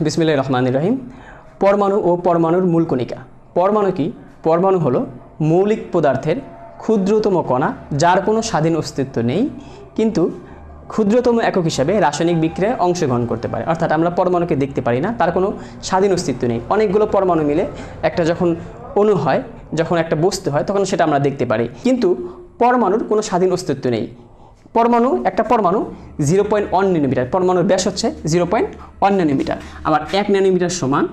বিসমিল্লাহ রহমান রহিম। পরমাণু ও পরমাণুর মূল কণিকা। পরমাণু কি? পরমাণু হলো মৌলিক পদার্থের ক্ষুদ্রতম কণা, যার কোনো স্বাধীন অস্তিত্ব নেই, কিন্তু ক্ষুদ্রতম একক হিসাবে রাসায়নিক বিক্রিয়ায় অংশগ্রহণ করতে পারে। অর্থাৎ আমরা পরমাণুকে দেখতে পারি না, তার কোনো স্বাধীন অস্তিত্ব নেই। অনেকগুলো পরমাণু মিলে একটা যখন অণু হয়, যখন একটা বস্তু হয়, তখন সেটা আমরা দেখতে পারি। কিন্তু পরমাণুর কোনো স্বাধীন অস্তিত্ব নেই। পরমাণু, একটা পরমাণু জিরো পয়েন্ট ওয়ান নিনোমিটার পরমাণুর ব্যাস হচ্ছে জিরো পয়েন্ট ওয়ান নিনোমিটার আবার এক নিনোমিটার সমান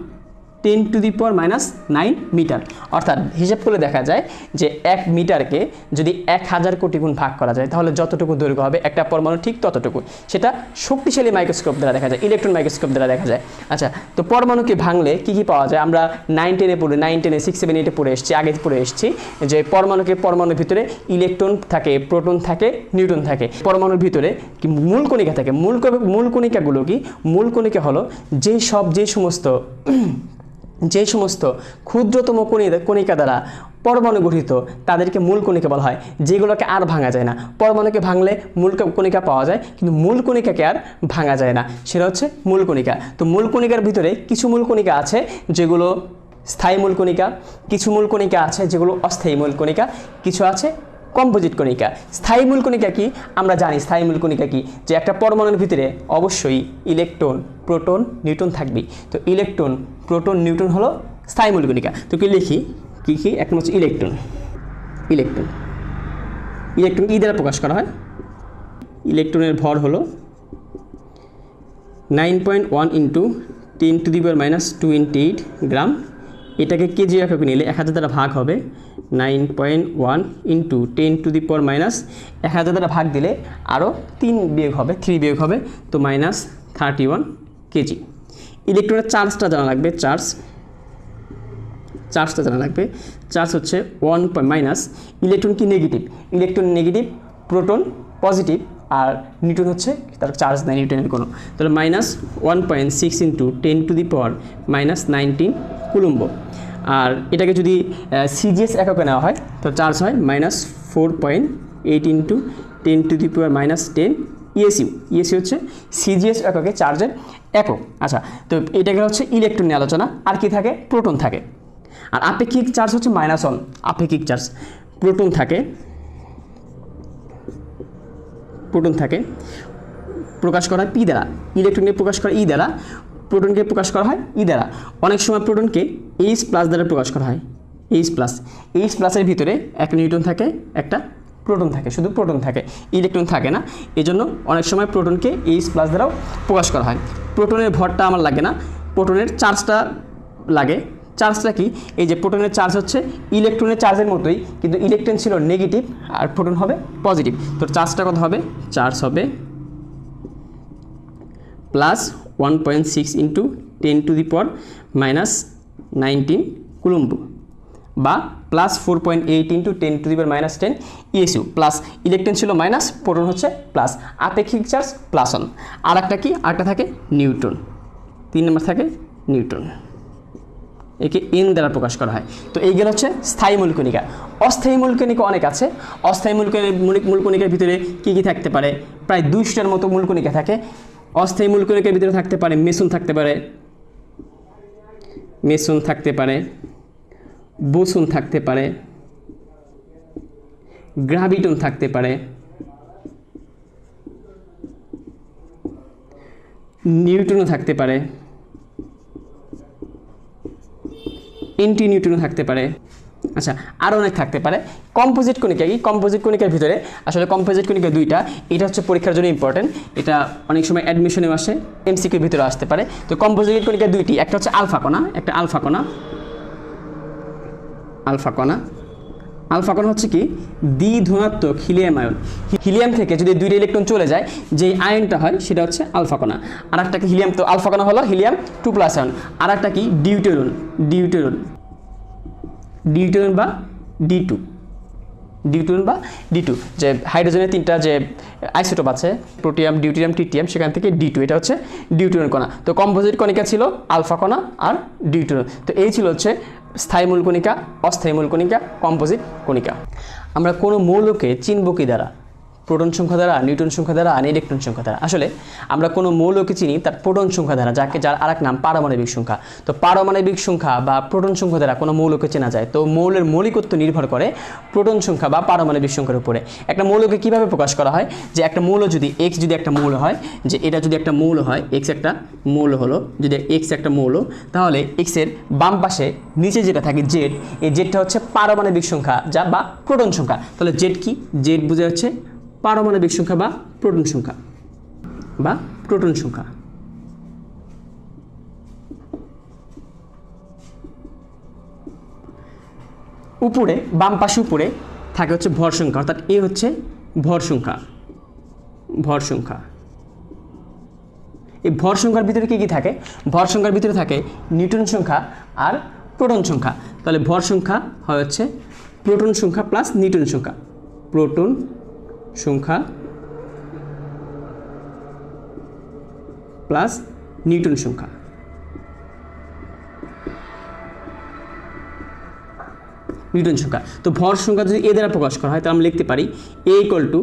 ten to the power minus nine metre. অর্থাৎ হিসাব করলে দেখা যায় যে এক মিটারকে যদি এক হাজার কোটি গুণ ভাগ করা যায়, তাহলে যতটুকু দৈর্ঘ্য হবে, একটা পরমাণু ঠিক ততটুকু। সেটা শক্তিশালী মাইক্রোস্কোপ দ্বারা দেখা যায় ইলেকট্রন মাইক্রোস্কোপ দ্বারা দেখা যায়। আচ্ছা তো পরমাণুকে ভাঙলে কী কী পাওয়া যায়? আমরা নাইন টেনে পড়ে নাইন টেনে সিক্স সেভেন এইটে পড়ে এসেছি, আগে পড়ে এসেছি যে পরমাণুকে পরমাণুর ভিতরে ইলেকট্রন থাকে প্রোটন থাকে নিউট্রন থাকে। পরমাণুর ভিতরে কি মূল কণিকা থাকে? মূল মূল কণিকাগুলো কি? মূল কণিকা হলো যেই সব, যে সমস্ত যে সমস্ত ক্ষুদ্রতম কণি- কণিকা দ্বারা পরমাণু গঠিত, তাদেরকে মূল কণিকা বলা হয়, যেগুলোকে আর ভাঙা যায় না। পরমাণুকে ভাঙলে মূল কণিকা পাওয়া যায়, কিন্তু মূল কণিকাকে আর ভাঙা যায় না। সেটা হচ্ছে মূল কণিকা। তো মূল কণিকার ভিতরে কিছু মূল কণিকা আছে, যেগুলো স্থায়ী মূল কণিকা, কিছু মূল কণিকা আছে, যেগুলো অস্থায়ী মূল কণিকা, কিছু আছে কম্পোজিট কণিকা। স্থায়ী মূল কণিকা কি? আমরা জানি স্থায়ী মূল কণিকা কি? যে একটা পরমাণুর ভিতরে অবশ্যই ইলেকট্রন, প্রোটন, নিউট্রন থাকবে তো ইলেকট্রন, প্রোটন, নিউট্রন হলো স্থায়ী মূল কণিকা। তো কি লিখি? কি কি? এক হচ্ছে ইলেকট্রন। ইলেকট্রন। ইলেকট্রন ই দ্বারা প্রকাশ করা হয়। ইলেকট্রনের ভর হলো nine point one into ten to the power minus twenty eight gram এটাকে কেজি এককে নিলে এক হাজার দ্বারা ভাগ হবে nine point one into ten to the power minus এক হাজার দ্বারা ভাগ দিলে আরও তিন বিয়োগ হবে থ্রি বিয়োগ হবে, তো মাইনাস থার্টি ওয়ান কেজি ইলেকট্রনের চার্জটা জানা লাগবে চার্জ চার্জটা জানা লাগবে। চার্জ হচ্ছে ওয়ান পয়েন্ট মাইনাস ইলেকট্রন কি negative electron negative proton positive আর নিউটন হচ্ছে তার চার্জ নেই নিউটনের কোনো। তাহলে minus one point six into ten to the power minus nineteen coulomb. আর এটাকে যদি সিজিএস এককে নেওয়া হয়, তো চার্জ হয় minus four point eight into ten to the power minus ten ESU ESU হচ্ছে সিজিএস এককে চার্জের একক। আচ্ছা তো এটাকে হচ্ছে ইলেকট্রন নিয়ে আলোচনা। আর কি থাকে? প্রোটন থাকে। আর আপেক্ষিক চার্জ হচ্ছে মাইনাস ওয়ান আপেক্ষিক চার্জ প্রোটন থাকে। প্রোটন থাকে। প্রকাশ করা পি দ্বারা। ইলেকট্রনকে প্রকাশ করা ই দ্বারা প্রোটনকে প্রকাশ করা হয় ই দ্বারা। অনেক সময় প্রোটনকে এইচ প্লাস দ্বারা প্রকাশ করা হয়। এইচ প্লাস এইচ প্লাসের ভিতরে এক নিউটন থাকে, একটা প্রোটন থাকে, শুধু প্রোটন থাকে। ইলেকট্রন থাকে না। এই জন্য অনেক সময় প্রোটনকে এইচ প্লাস দ্বারাও প্রকাশ করা হয়। প্রোটনের ভরটা আমার লাগে না। প্রোটনের চার্জটা লাগে। চার্জটা কি? এই যে প্রোটনের চার্জ হচ্ছে ইলেকট্রনের চার্জের মতোই, কিন্তু ইলেকট্রন ছিল নেগেটিভ আর প্রোটন হবে পজিটিভ। তো চার্জটা কত হবে? চার্জ হবে plus one point six into ten to the পর মাইনাস নাইনটিন কুলুম্ব বা plus four point eight into ten to the power minus ten ESU plus electron ছিল মাইনাস প্রোটন হচ্ছে প্লাস আপেক্ষিক চার্জ প্লাস ওয়ান আর একটা কি? আরেকটা থাকে নিউটন তিন নম্বর থাকে নিউটন একে এন দ্বারা প্রকাশ করা হয়। তো এইগুলো হচ্ছে স্থায়ী মূলকণিকা। অস্থায়ী মূলকণিকা অনেক আছে। অস্থায়ী মূলকণিক মূলকণিকার ভিতরে কী কী থাকতে পারে? প্রায় দুইশোটার মতো মূলকণিকা থাকে। অস্থায়ী মূলকণিকার ভিতরে থাকতে পারে, মেসুন থাকতে পারে, মেসুন থাকতে পারে, বোসুন থাকতে পারে, গ্রাভিটন থাকতে পারে নিউটনও থাকতে পারে, এন্টি নিউট্রনও থাকতে পারে। আচ্ছা আরও অনেক থাকতে পারে। কম্পোজিট কণিকা কি? কম্পোজিট কণিকার ভিতরে আসলে কম্পোজিট কণিকা দুইটা, এটা হচ্ছে পরীক্ষার জন্য ইম্পর্টেন্ট এটা অনেক সময় অ্যাডমিশনেও আসে এমসিকিউর ভিতরে আসতে পারে। তো কম্পোজিট কণিকা দুইটি, একটা হচ্ছে আলফা কণা, একটা আলফা কণা। আলফা কণা। আলফা কণা হচ্ছে কি? দ্বি ধনাত্মক হিলিয়াম আয়ন হিলিয়াম থেকে যদি দুইটা ইলেকট্রন চলে যায় যে আয়নটা হয়, সেটা হচ্ছে আলফা কণা। আর একটা কি? হিলিয়াম তো আলফা কণা হলো হিলিয়াম টু প্লাস আয়ন আর একটা কি? ডিউটেরন ডিউটেরন ডিউটেরন বা ডি টু ডিউটিউন বা ডি টু যে হাইড্রোজেনের তিনটা যে আইসোটোপ আছে প্রোটিয়াম ডিউটেরিয়াম টিটিএম সেখান থেকে ডি টু এটা হচ্ছে ডিউটেরন কণা। তো কম্পোজিট কণিকা ছিল আলফা কণা আর ডিউটেরন তো এই ছিল হচ্ছে স্থায়ী মূল কণিকা, অস্থায়ী মূল কণিকা কম্পোজিট কণিকা। আমরা কোনো মৌলকে চিনবকি দ্বারা? প্রোটন সংখ্যা দ্বারা নিউটন সংখ্যা দ্বারা আর ইলেকট্রন সংখ্যা দ্বারা। আসলে আমরা কোনো মৌলকে চিনি তার প্রোটন সংখ্যা দ্বারা, যাকে যার আরেক নাম পারমাণবিক সংখ্যা। তো পারমাণবিক সংখ্যা বা প্রোটন সংখ্যা দ্বারা কোনো মৌলকে চেনা যায়। তো মৌলের মৌলিকত্ব নির্ভর করে প্রোটন সংখ্যা বা পারমাণবিক সংখ্যার উপরে। একটা মৌলকে কীভাবে প্রকাশ করা হয়? যে একটা মৌল যদি এক্স যদি একটা মৌল হয়, যে এটা যদি একটা মৌল হয় এক্স একটা মৌল হলো, যদি এক্স একটা মৌল, তাহলে এক্সের বাম পাশে, নিচে যেটা থাকে জেড এই জেডটা হচ্ছে পারমাণবিক সংখ্যা যা বা প্রোটন সংখ্যা। তাহলে জেড কি? জেড বুঝে হচ্ছে পারমাণবিক সংখ্যা বা প্রোটন সংখ্যা বা প্রোটন সংখ্যা। উপরে, বাম পাশে উপরে থাকে হচ্ছে ভর সংখ্যা, অর্থাৎ এ হচ্ছে ভর সংখ্যা। ভর সংখ্যা। এই ভর সংখ্যার ভিতরে কী কী থাকে? ভর সংখ্যার ভিতরে থাকে নিউটন সংখ্যা আর প্রোটন সংখ্যা। তাহলে ভর সংখ্যা হয় হচ্ছে প্রোটন সংখ্যা প্লাস নিউটন সংখ্যা। প্রোটন সংখ্যা প্লাস নিউটন সংখ্যা। নিউটন সংখ্যা। তো ভর সংখ্যা যদি এ দ্বারা প্রকাশ করা হয়, তাহলে আমরা লিখতে পারি A equal to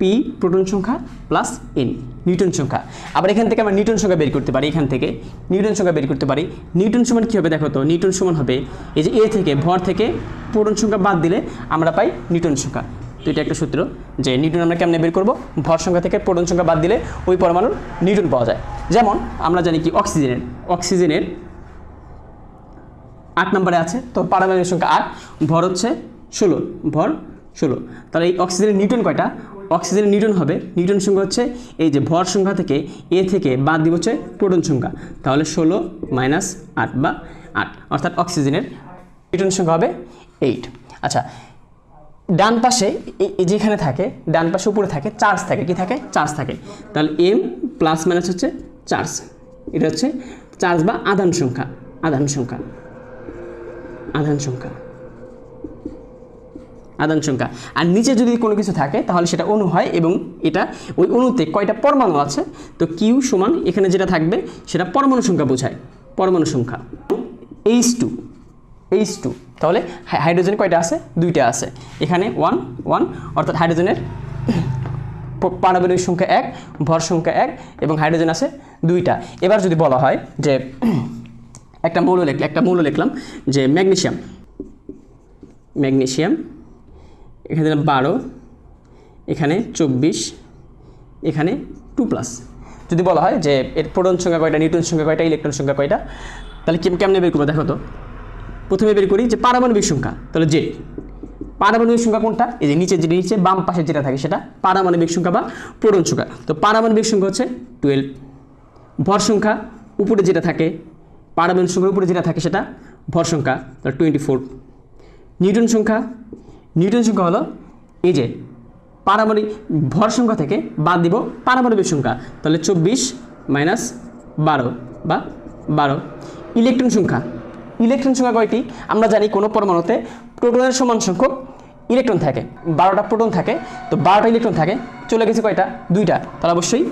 P proton সংখ্যা প্লাস এন নিউটন সংখ্যা। আবার এখান থেকে আমরা নিউটন সংখ্যা বের করতে পারি, এখান থেকে নিউটন সংখ্যা বের করতে পারি। নিউটন সমান কী হবে দেখো তো, নিউটন সমান হবে এই যে এ থেকে, ভর থেকে প্রোটন সংখ্যা বাদ দিলে আমরা পাই নিউটন সংখ্যা। তো এটা একটা সূত্র যে নিউটন আমরা কেমনে বের করব? ভর সংখ্যা থেকে প্রোটন সংখ্যা বাদ দিলে ওই পরমাণুর নিউটন পাওয়া যায়। যেমন আমরা জানি কি অক্সিজেনের অক্সিজেনের আট নম্বরে আছে, তো পারমাণবিক সংখ্যা আট, ভর হচ্ছে ষোলো, ভর ষোলো। তাহলে এই অক্সিজেনের নিউটন কয়টা? অক্সিজেনের নিউটন হবে, নিউটন সংখ্যা হচ্ছে এই যে ভর সংখ্যা থেকে এ থেকে বাদ দিব হচ্ছে প্রোটন সংখ্যা। তাহলে ষোলো মাইনাস আট বা আট, অর্থাৎ অক্সিজেনের নিউটন সংখ্যা হবে এইট আচ্ছা ডান পাশে যেখানে থাকে, ডান পাশে উপরে থাকে, চার্জ থাকে, কি থাকে? চার্জ থাকে। তাহলে এম প্লাস মাইনাস হচ্ছে চার্জ। এটা হচ্ছে চার্জ বা আধান সংখ্যা আধান সংখ্যা। আধান সংখ্যা। আধান সংখ্যা। আর নিচে যদি কোনো কিছু থাকে, তাহলে সেটা অণু হয় এবং এটা ওই অণুতে কয়টা পরমাণু আছে? তো কিউ সমান এখানে যেটা থাকবে, সেটা পরমাণু সংখ্যা বোঝায়। পরমাণু সংখ্যা। এইচ টু এইচ টু তাহলে হাইড্রোজেন কয়টা আছে? দুইটা আছে। এখানে ওয়ান ওয়ান অর্থাৎ হাইড্রোজেনের পারমাণবিক সংখ্যা এক, ভর সংখ্যা এক এবং হাইড্রোজেন আছে দুইটা। এবার যদি বলা হয় যে একটা মৌল লিখ একটা মৌল লিখলাম যে ম্যাগনেশিয়াম ম্যাগনেশিয়াম এখানে দিলাম বারো, এখানে চব্বিশ, এখানে টু প্লাস যদি বলা হয় যে এর প্রোটন সংখ্যা কয়টা নিউটন সংখ্যা কয়টা, ইলেকট্রন সংখ্যা কয়টা, তাহলে কেম- কেমনে বের করব দেখো তো? প্রথমে বের করি যে পারমাণবিক সংখ্যা। তাহলে জে পারমাণবিক সংখ্যা কোনটা? এই যে নিচে যেটা নিচে, বাম পাশে যেটা থাকে সেটা পারমাণবিক সংখ্যা বা প্রোটন সংখ্যা। তো পারমাণবিক সংখ্যা হচ্ছে টুয়েলভ ভর সংখ্যা উপরে যেটা থাকে, পারমাণবিক সংখ্যার উপরে যেটা থাকে সেটা ভর সংখ্যা, তাহলে টোয়েন্টি ফোর নিউটন সংখ্যা নিউটন সংখ্যা হলো এই যে পারমাণবিক, ভর সংখ্যা থেকে বাদ দিব পারমাণবিক সংখ্যা। তাহলে চব্বিশ মাইনাস বারো বা বারো। ইলেকট্রন সংখ্যা ইলেকট্রন সংখ্যা কয়টি? আমরা জানি কোনো পরমাণুতে প্রোটনের সমান সংখ্যক ইলেকট্রন থাকে। বারোটা প্রোটন থাকে। তো বারোটা ইলেকট্রন থাকে। চলে গেছে কয়টা? দুইটা। তাহলে অবশ্যই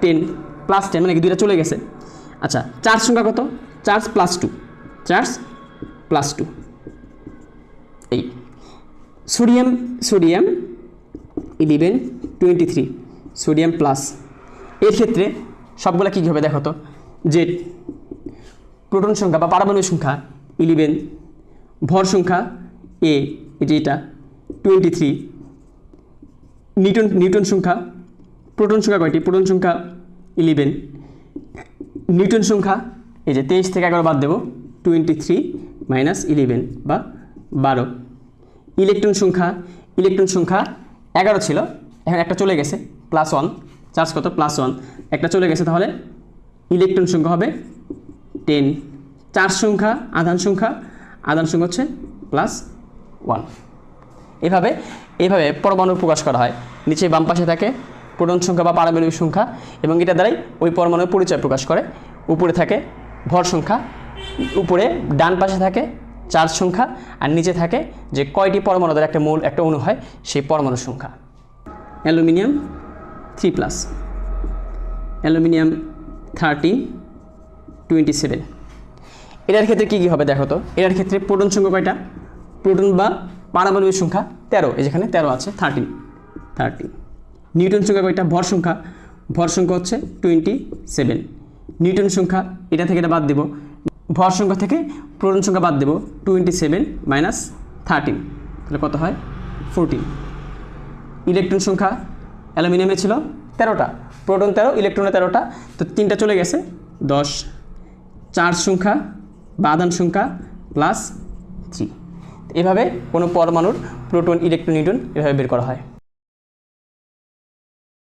টেন প্লাস টেন মানে কি দুইটা চলে গেছে। আচ্ছা চার্জ সংখ্যা কত? Charge plus two charge plus two এই। Sodium sodium eleven twenty three sodium plus এর ক্ষেত্রে সবগুলো কী হবে দেখো তো? জেড প্রোটন সংখ্যা বা পারমাণবিক সংখ্যা ইলেভেন ভর সংখ্যা এ এটি এটা টোয়েন্টি থ্রি নিউটন নিউটন সংখ্যা, প্রোটন সংখ্যা কয়টি? প্রোটন সংখ্যা ইলেভেন নিউটন সংখ্যা, এই যে তেইশ থেকে এগারো বাদ দেবো টোয়েন্টি থ্রি মাইনাস ইলেভেন বা বারো। ইলেকট্রন সংখ্যা ইলেকট্রন সংখ্যা এগারো ছিল, এখন একটা চলে গেছে প্লাস ওয়ান চার্জ কত? প্লাস ওয়ান একটা চলে গেছে, তাহলে ইলেকট্রন সংখ্যা হবে টেন চার্জ সংখ্যা, আধান সংখ্যা আধান সংখ্যা হচ্ছে প্লাস ওয়ান এভাবে এইভাবে পরমাণু প্রকাশ করা হয়। নিচে বাম পাশে থাকে প্রোটন সংখ্যা বা পারমাণবিক সংখ্যা এবং এটা দ্বারাই ওই পরমাণুর পরিচয় প্রকাশ করে। উপরে থাকে ভর সংখ্যা, উপরে ডান পাশে থাকে চার্জ সংখ্যা আর নিচে থাকে যে কয়টি পরমাণু দ্বারা একটা মূল, একটা অণু হয় সেই পরমাণুর সংখ্যা। Aluminium three plus aluminium thirty twenty seven এটার ক্ষেত্রে কী কী হবে দেখো তো? এটার ক্ষেত্রে প্রোটন সংখ্যা কয়টা? প্রোটন বা পারমাণবিক সংখ্যা তেরো যেখানে তেরো আছে থার্টিন থার্টিন নিউটন সংখ্যা কয়টা? ভর সংখ্যা। ভর সংখ্যা হচ্ছে টোয়েন্টি সেভেন নিউটন সংখ্যা এটা থেকে এটা বাদ দেব। ভর সংখ্যা থেকে প্রোটন সংখ্যা বাদ দেব টোয়েন্টি সেভেন মাইনাস থার্টিন তাহলে কত হয়? ফোরটিন ইলেকট্রন সংখ্যা অ্যালুমিনিয়ামে ছিল তেরোটা। প্রোটন তেরো ইলেকট্রনে তেরোটা। তো তিনটা চলে গেছে, দশ। চার্জ সংখ্যা বা আধান সংখ্যা প্লাস থ্রি এভাবে কোনো পরমাণুর প্রোটন ইলেকট্রন নিউটন এভাবে বের করা হয়।